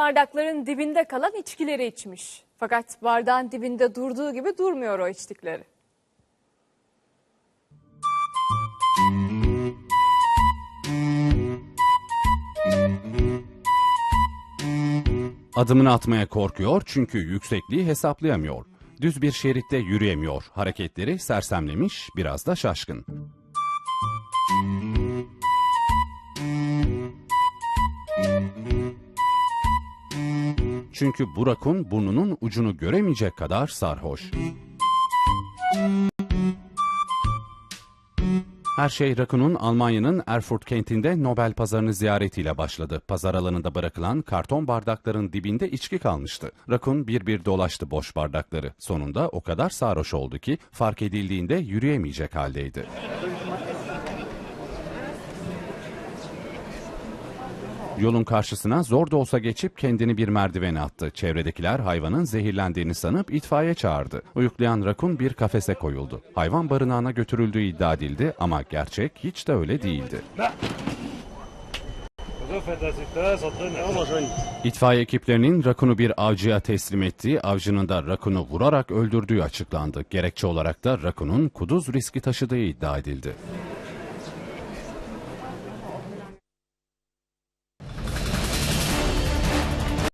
bardakların dibinde kalan içkileri içmiş. Fakat bardağın dibinde durduğu gibi durmuyor o içtikleri. Adımını atmaya korkuyor çünkü yüksekliği hesaplayamıyor. Düz bir şeritte yürüyemiyor. Hareketleri sersemlemiş, biraz da şaşkın. Çünkü bu rakun burnunun ucunu göremeyecek kadar sarhoş. Her şey Rakun'un Almanya'nın Erfurt kentinde Nobel pazarını ziyaretiyle başladı. Pazar alanında bırakılan karton bardakların dibinde içki kalmıştı. Rakun bir bir dolaştı boş bardakları. Sonunda o kadar sarhoş oldu ki fark edildiğinde yürüyemeyecek haldeydi. Yolun karşısına zor da olsa geçip kendini bir merdivene attı. Çevredekiler hayvanın zehirlendiğini sanıp itfaiye çağırdı. Uyuklayan rakun bir kafese koyuldu. Hayvan barınağına götürüldüğü iddia edildi ama gerçek hiç de öyle değildi. İtfaiye ekiplerinin rakunu bir avcıya teslim ettiği, avcının da rakunu vurarak öldürdüğü açıklandı. Gerekçe olarak da rakunun kuduz riski taşıdığı iddia edildi.